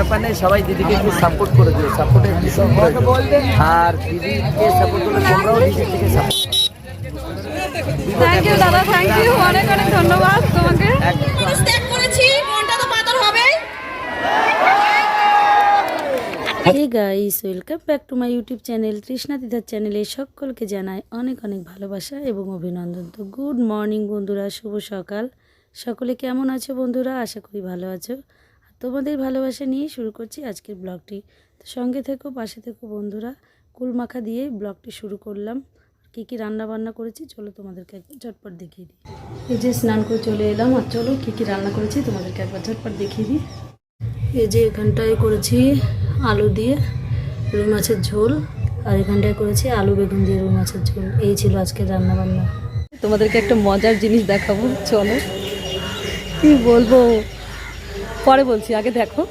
ব্যাপার নেই সবাই দিদিকে একটু সাপোর্ট করে দিও সাপোর্টের ভীষণ আর দিদিকে সাপোর্ট করলে তোমরাও দিদির থেকে সাপোর্ট থ্যাংক ইউ দাদা থ্যাংক ইউ অনেক অনেক ধন্যবাদ তোমাকে। করেছি মনটা তো পাথর হবেই hey guys welcome back to my YouTube channel Trishna দিদার চ্যানেলে সকলকে জানাই অনেক অনেক ভালোবাসা এবং অভিনন্দন। তো গুড মর্নিং বন্ধুরা শুভ সকাল। সকলে কেমন আছো বন্ধুরা? আশা করি ভালো আছো। তোমাদের ভালোবাসা নিয়ে শুরু করছি আজকের ব্লগটি। তো সঙ্গে থেকো, পাশে থেকো বন্ধুরা। কুল মাখা দিয়ে ব্লগটি শুরু করলাম। কী কী রান্না বান্না করেছি, চলো তোমাদেরকে একবার ঝটপট দেখিয়ে দিই। এই যে স্নান করে চলে এলাম, আর চলো কী কী রান্না করেছি তোমাদেরকে একবার ঝটপট দেখিয়ে দিই। এই যে এখানটায় করেছি আলু দিয়ে রুই মাছের ঝোল, আর এখানটায় করেছি আলু বেগুন দিয়ে রুই মাছের ঝোল। এই ছিল আজকের রান্না বান্না তোমাদেরকে একটা মজার জিনিস দেখাবো, চলো। কি বলব? পরে বলছি, আগে দেখো।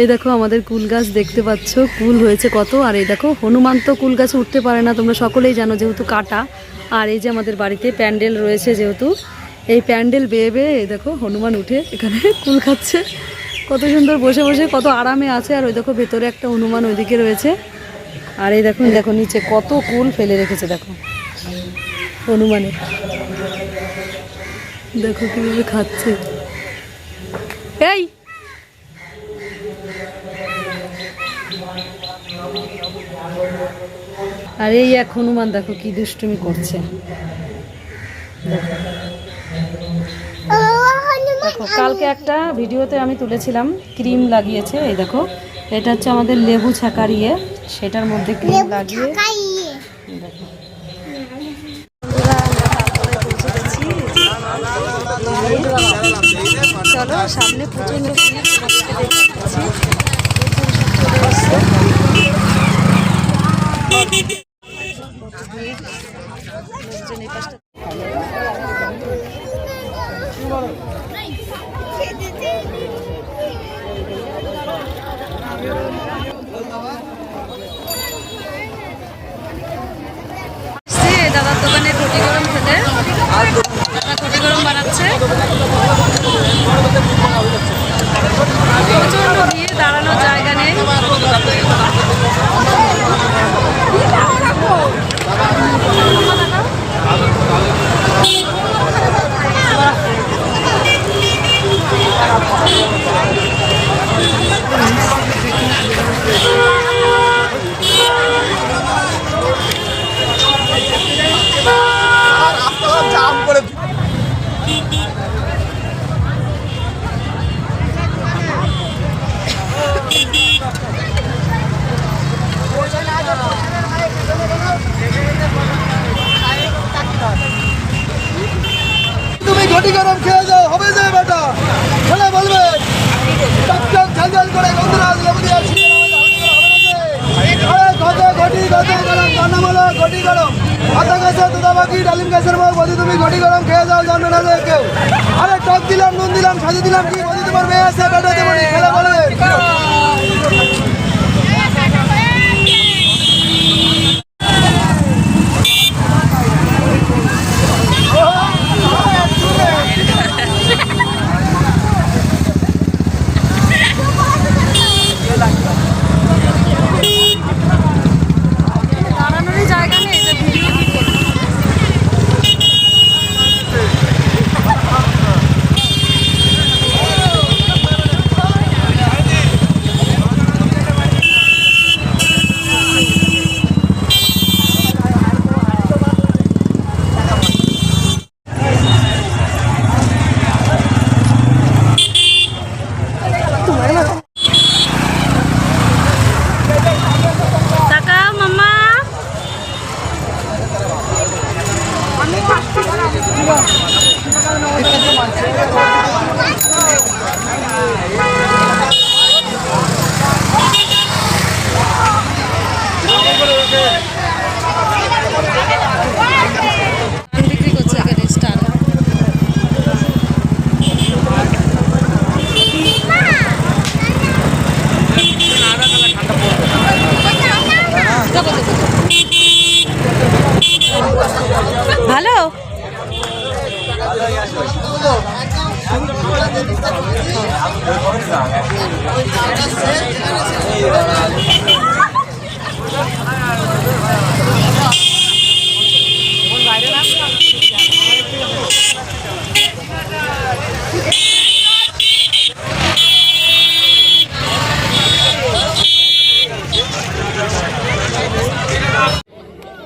এই দেখো আমাদের কুল গাছ দেখতে পাচ্ছ, কুল হয়েছে কত, আর এই দেখো হনুমান তো কুল গাছে উঠতে পারে না, তোমরা সকলেই জানো যেহেতু কাটা। আর এই যে আমাদের বাড়িতে প্যান্ডেল রয়েছে যেহেতু, এই প্যান্ডেল বেয়ে বেয়ে দেখো হনুমান উঠে এখানে কুল খাচ্ছে। কত সুন্দর বসে বসে, কত আরামে আছে, আর ওই দেখো ভেতরে একটা হনুমান ওইদিকে রয়েছে। আর এই দেখুন দেখো নিচে কত কুল ফেলে রেখেছে, দেখো। হনুমানের দেখো কীভাবে খাচ্ছে। এই! আর এই এক হনুমান দেখো কি দুষ্টুমি করছে। দেখো। কালকে একটা ভিডিওতে আমি তুলেছিলাম ক্রিম লাগিয়েছে এই দেখো এটা হচ্ছে আমাদের লেবু ছাকার ইয়ে সেটার মধ্যে ক্রিম লাগিয়ে দেখো। চলো সামনে প্রচণ্ড ভিড়। দেখতে পাচ্ছি প্রচুর সব চলে এসছে কত ভিড় লোকজন এই পাশটা আসছি এই দাদার দোকানে রুটি গরম খেতে দাদা রুটি গরম বানাচ্ছে প্রচণ্ড ভিড় দাঁড়ানোর জায়গা নেই তুমি ঘটি গরম খেয়ে যাও হবে যে বেটা ছেলে বলবে টকটক ঝালঝাল করে গন্ধরাজ লেবু দিয়ে ছিটিয়ে দাও, তাহলে হবে যে। আরে ঘটে ঘটি ঘটে গরম রান্না বলো ঘটি গরম। ডালিম গাছের মগ বদি তুমি ঘটি গরম খেয়ে যাও জানবে না যে কেউ। আরে টক দিলাম, নুন দিলাম, সাজি দিলাম, কি বদি তোমার মেয়ে আছে খেলে বলবে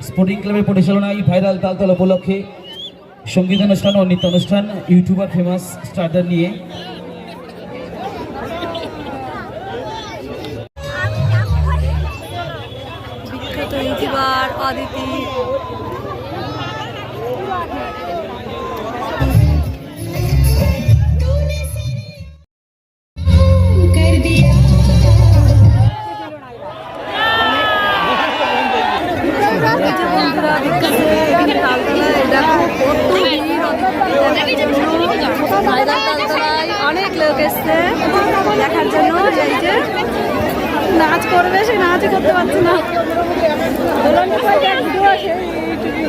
স্পোর্টিং ক্লাবের পরিচালনায় ভাইরাল তালতলা উপলক্ষে সংগীত অনুষ্ঠান ও নৃত্য অনুষ্ঠান, ইউটিউবার ফেমাস স্টারদের নিয়ে। ইউটিউবার অদিতি অনেক লোক এসছে দেখার জন্য এই যে নাচ করবে, সে নাচই করতে পারছে না।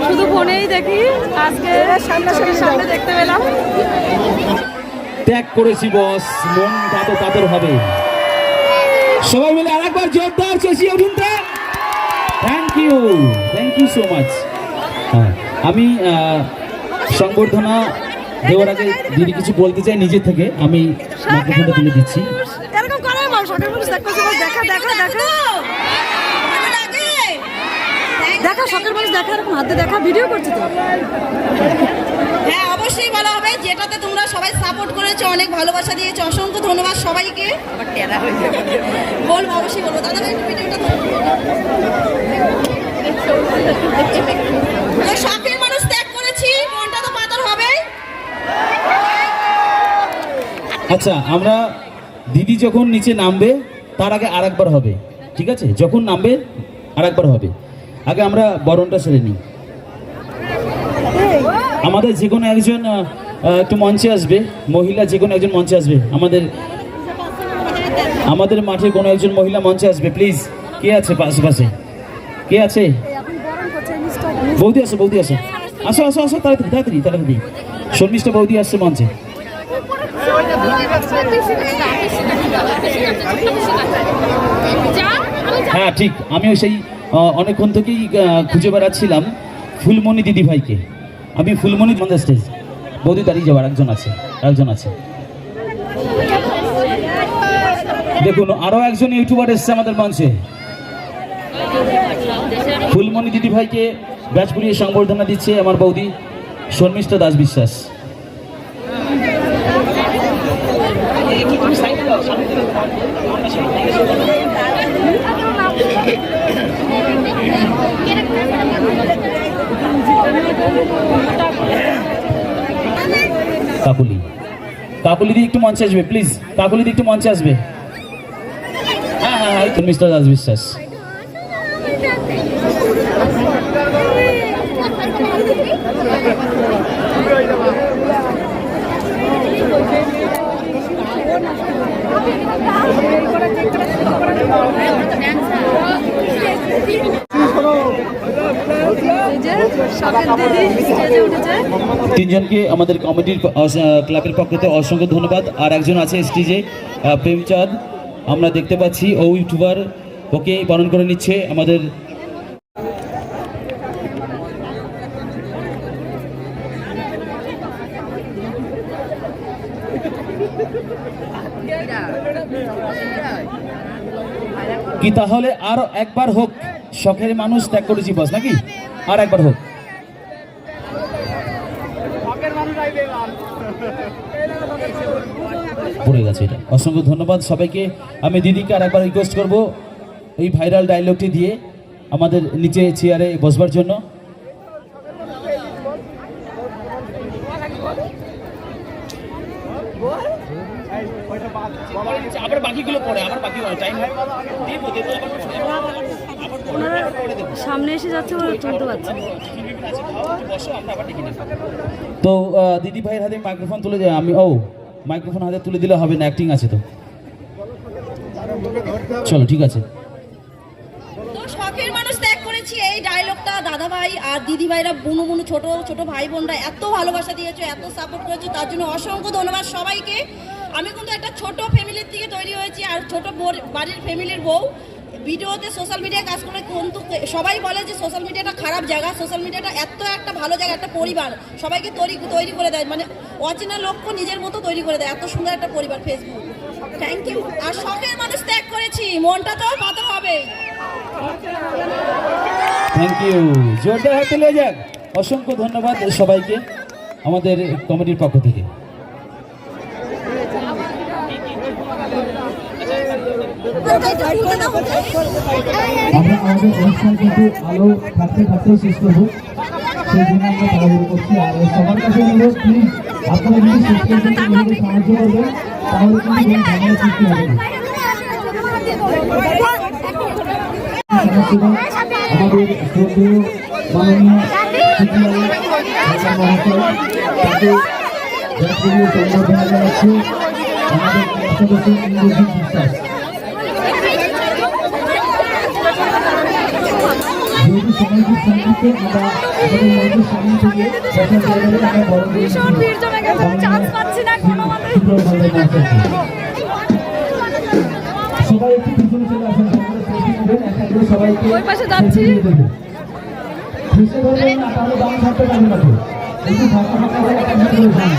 শুধু ফোনেই দেখি, আজকে সামনাসামনি সামনে দেখতে পেলাম। ত্যাগ করেছি, বস। মন তাতো তাতর হবে। সবাই মিলে আরেকবার জোরদার চেঁচিয়ে উঠুন thank you thank you so much হ্যাঁ আমি সংবর্ধনা দেওয়ার আগে দিদি কিছু বলতে চাই নিজে থেকে আমি মাইক্রোফোনটা তুলে দিচ্ছি। বল দেখো সবাই দেখা দেখা দেখা। দেখা সকাল মানুষ দেখা এরকম হাতে দেখা ভিডিও করছে তো। হ্যাঁ অবশ্যই ভালো হবে যেটাতে তোমরা সবাই সাপোর্ট করেছ অনেক ভালোবাসা দিয়েছ অসংখ্য ধন্যবাদ সবাইকে। বলব অবশ্যই বলব। দাদা একটু ভিডিওটা তো শখের মানুষ ত্যাগ করেছি মনটা তো হবে। আচ্ছা আমরা দিদি যখন নিচে নামবে তার আগে আরেকবার হবে ঠিক আছে? যখন নামবে আরেকবার হবে। আগে আমরা বরণটা সেরে নিই। আমাদের যে কোনো একজন একটু মঞ্চে আসবে। মহিলা যে কোনো একজন মঞ্চে আসবে। আমাদের আমাদের মাঠে কোনো একজন মহিলা মঞ্চে আসবে প্লিজ কে আছে আশেপাশে? কে আছে? বৌদি আসো বৌদি আসো। আসো আসো আসো, তাড়াতাড়ি তাড়াতাড়ি তাড়াতাড়ি। শর্মিষ্ঠা বৌদি আসছে মঞ্চে। হ্যাঁ ঠিক। আমিও সেই অনেকক্ষণ থেকেই খুঁজে বেড়াচ্ছিলাম ফুলমণি দিদি ভাইকে আমি ফুলমণি আমাদের স্টেজ বৌদি দাঁড়িয়ে যাওয়ার একজন আছে একজন আছে। দেখুন, আরও একজন ইউটিউবার এসছে আমাদের মঞ্চে। ফুলমণি দিদি ভাইকে ব্যাচ পুড়িয়ে সংবর্ধনা দিচ্ছে আমার বৌদি, শর্মিষ্ঠা দাস বিশ্বাস। কাকুলি। কাকুলি দি একটু মঞ্চে আসবে প্লিজ কাকুলি দি একটু মঞ্চে আসবে। হ্যাঁ হ্যাঁ হ্যাঁ মিস্টার দাস বিশ্বাস এই যে শখের দিদি স্টেজে উঠেছে তিনজনকে আমাদের কমিটির ক্লাবের পক্ষ থেকে অসংখ্য ধন্যবাদ। আর একজন আছে স্টেজে প্রেমচাঁদ। আমরা দেখতে পাচ্ছি, ও ইউটিউবার, ওকে বরণ করে নিচ্ছে আমাদের। কি তাহলে আরও একবার হোক, শখের মানুষ ত্যাগ করেছি বস, নাকি? আর একবার হোক। পড়ে গেছে এটা। অসংখ্য ধন্যবাদ সবাইকে। আমি দিদিকে আর একবার রিকোয়েস্ট করব এই ভাইরাল ডায়লগটি দিয়ে আমাদের নিচে চেয়ারে বসবার জন্য। আবার বাকিগুলো পরে আবার বাকি টাইম সামনে এসে যাচ্ছে ওরা তুলতে পারছে তো দিদি ভাইয়ের হাতে মাইক্রোফোন তুলে দেয়। আমি ও মাইক্রোফোন হাতে তুলে দিলে হবে না অ্যাক্টিং আছে তো। চলো ঠিক আছে। তো শখের মানুষ ত্যাগ করেছি এই ডায়লগটা দাদা ভাই আর দিদি ভাইরা বুনু বুনু ছোট ছোট ভাই বোনরা এত ভালোবাসা দিয়েছ এত সাপোর্ট করেছ তার জন্য অসংখ্য ধন্যবাদ সবাইকে। আমি কিন্তু একটা ছোট ফ্যামিলির থেকে তৈরি হয়েছি আর ছোট বোর- বাড়ির ফ্যামিলির বউ। ভিডিওতে সোশ্যাল মিডিয়ায় কাজ করে কিন্তু সবাই বলে যে সোশ্যাল মিডিয়াটা খারাপ জায়গা সোশ্যাল মিডিয়াটা এত একটা ভালো জায়গা, একটা পরিবার সবাইকে তৈরি তৈরি করে দেয় মানে অচেনা লক্ষ্য নিজের মতো তৈরি করে দেয়, এত সুন্দর একটা পরিবার ফেসবুক থ্যাংক ইউ আর শখের মানুষ ত্যাগ করেছি, মনটা তো পাথর হবে। থ্যাংক ইউ জোরদার হাতে যাক অসংখ্য ধন্যবাদ সবাইকে, আমাদের কমিটির পক্ষ থেকে। আমরা আমাদের অনুষ্ঠান কিন্তু আলো থাকতে থাকতেই শেষ করব সেই জন্য আমরা তাড়াহুড়ো করছি আর সম্বর্ধনা জানাচ্ছি আমাদের বিশ্বাস সময় খুব আমরা আমাদের মঞ্চের সামনে থেকে আমরা বড় ভীষণ ভিড় জমে গেছে চান্স পাচ্ছি না কোনো সবাই একটু পিছনে চলে আসেন সবাইকে ওই পাশে যাচ্ছি। ধরবেন না তাহলে দাম ছাড়তে পারবে না তো ফাঁকা ফাঁকা করে একটা যান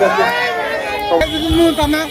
যাচ্ছে না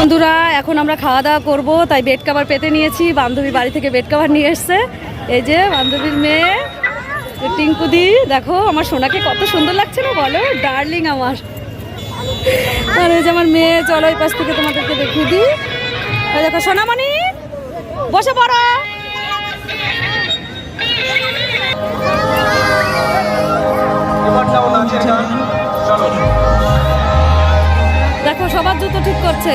বন্ধুরা এখন আমরা খাওয়া দাওয়া করব। তাই বেড কাভার পেতে নিয়েছি। বান্ধবী বাড়ি থেকে বেড কাভার নিয়ে এসছে। এই যে বান্ধবীর মেয়ে টিঙ্কুদি দেখো আমার সোনাকে কত সুন্দর লাগছে না বলো? ডার্লিং আমার। আর এই যে আমার মেয়ে চলো এই পাশ থেকে তোমাদেরকে দেখিয়ে দিই। দেখো সোনামণি বসে পড়ো। দেখো সবার জুতো ঠিক করছে।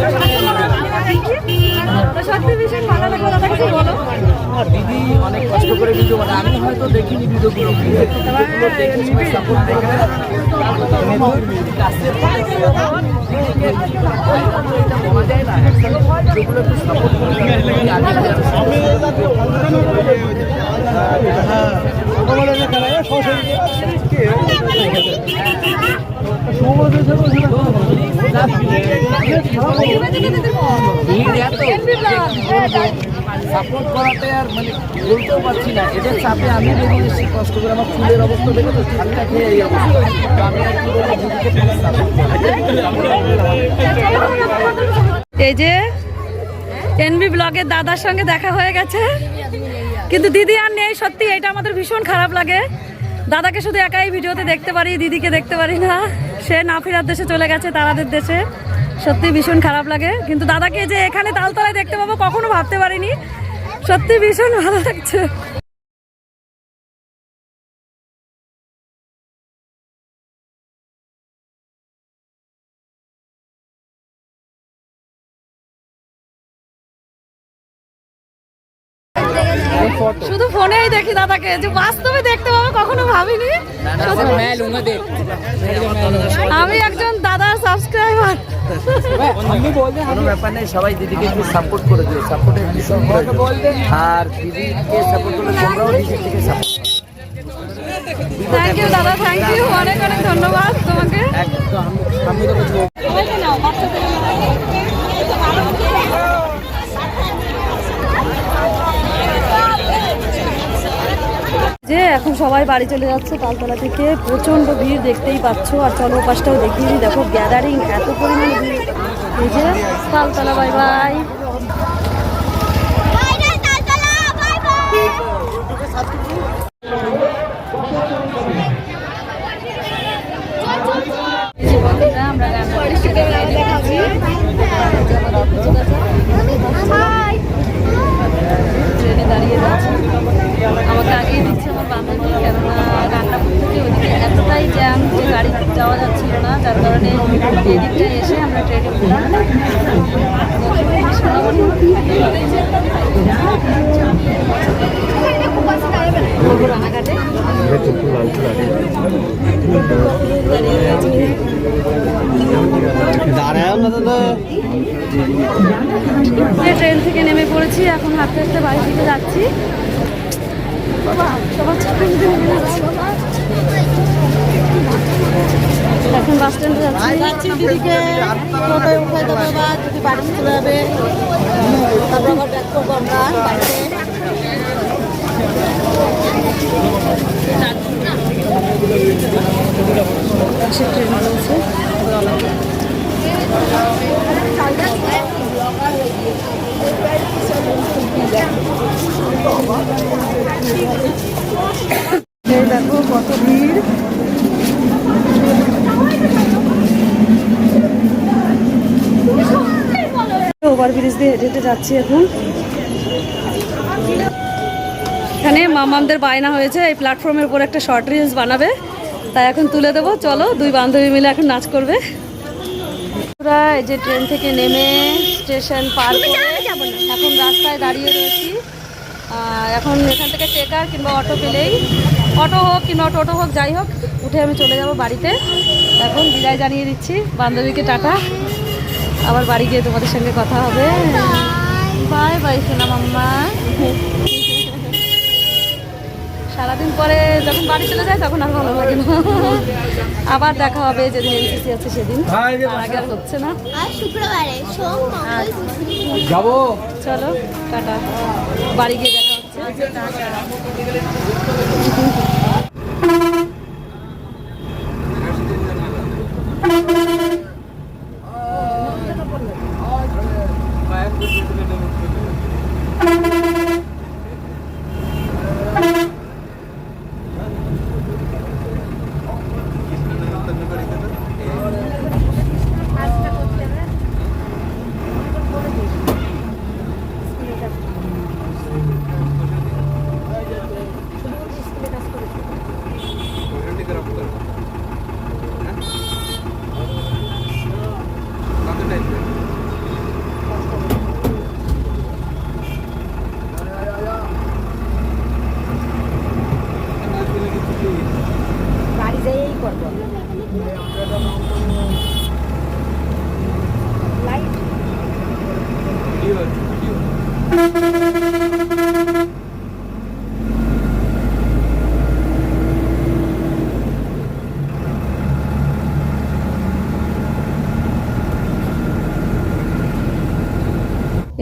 দাদা অনেক কষ্ট করে ভিডিও মানে আমি হয়তো দেখিনি ভিডিওগুলো সাপোর্ট মানে এই। এই যে এনবি ব্লগের দাদার সঙ্গে দেখা হয়ে গেছে। কিন্তু দিদি আর নেই, সত্যি, এটা আমাদের ভীষণ খারাপ লাগে। দাদাকে শুধু একাই ভিডিওতে দেখতে পারি, দিদিকে দেখতে পারি না। সে না ফেরার দেশে চলে গেছে, তারাদের দেশে। সত্যি ভীষণ খারাপ লাগে। কিন্তু দাদাকে যে এখানে তালতলায় দেখতে পাবো, কখনো ভাবতে পারিনি। সত্যি ভীষণ ভালো লাগছে। শুধু ফোনেই দেখি দাদাকে যে বাস্তবে দেখতে পাবো কখনো ভাবিনি। আমি একজন দাদার সাবস্ক্রাইবার কোনো ব্যাপার নেই সবাই দিদিকে একটু সাপোর্ট করে দিও সাপোর্টের ভীষণ আর দিদিকে সাপোর্ট করলে তোমরাও দিদির থেকে সাপোর্ট থ্যাংক ইউ দাদা থ্যাংক ইউ অনেক অনেক ধন্যবাদ তোমাকে। একদম আমি তো বলব সবাইকে নাও, বাচ্চাদের নাও। যে এখন সবাই বাড়ি চলে যাচ্ছে তালতলা থেকে প্রচণ্ড ভিড় দেখতেই পাচ্ছ। আর চলো পাশটাও দেখিয়ে দিই। দেখো গ্যাদারিং এত পরিমাণে ভিড়। এই যে তালতলা বাই বাই ট্রেনে দাঁড়িয়ে যাচ্ছি। আগিয়ে দিচ্ছে আমার বান্ধবী কেননা রান্নাপুর থেকে ওদিকে এতটাই জ্যাম যে গাড়ি যাওয়া যাচ্ছিল না যার কারণে এই এসে আমরা ট্রেনে উঠলাম। রানাঘাটে ট্রেন থেকে নেমে পড়েছি এখন হাঁটতে হাঁটতে বাড়ি থেকে যাচ্ছি। এখন বাস স্ট্যান্ডে যাচ্ছি। দিদিকে। টোটোয় উঠে দেবো বা যদি বাড়ি চলে যাবে। তারপর আবার করব আমরা বাড়িতে বাসের ট্রেন রয়েছে এই দেখো কত ভিড় ওভার ব্রিজ দিয়ে হেঁটে হেঁটে যাচ্ছি এখন। এখানে মামামদের বায়না হয়েছে এই প্ল্যাটফর্মের উপর একটা শর্ট রিলস বানাবে। তাই এখন তুলে দেবো। চলো দুই বান্ধবী মিলে এখন নাচ করবে। আমরা এই যে ট্রেন থেকে নেমে স্টেশন পার করে এখন রাস্তায় দাঁড়িয়ে রয়েছি। এখন এখান থেকে টেকার কিংবা অটো পেলেই অটো হোক কিংবা টোটো হোক যাই হোক উঠে আমি চলে যাব বাড়িতে। এখন বিদায় জানিয়ে দিচ্ছি। বান্ধবীকে টাটা। আবার বাড়ি গিয়ে তোমাদের সঙ্গে কথা হবে। বাই বাই সোনা মাম্মা। সারাদিন পরে যখন বাড়ি চলে যায় তখন আর ভালো লাগে না। আবার দেখা হবে যেদিন এনসিসি আছে সেদিন। আগে আর হচ্ছে না। শুক্রবারে আচ্ছা। চলো টাটা। বাড়ি গিয়ে দেখা হচ্ছে। টাটা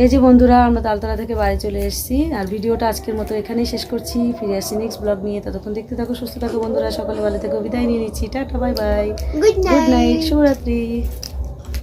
এই যে বন্ধুরা আমরা তালতলা থেকে বাড়ি চলে এসেছি। আর ভিডিওটা আজকের মতো এখানেই শেষ করছি। ফিরে আসছি নেক্সট ব্লগ নিয়ে। ততক্ষণ দেখতে থাকো সুস্থ থাকো বন্ধুরা। সকালে ভালো থেকে। বিদায় নিয়ে নিচ্ছি। Tata bye bye good good night শুভরাত্রি।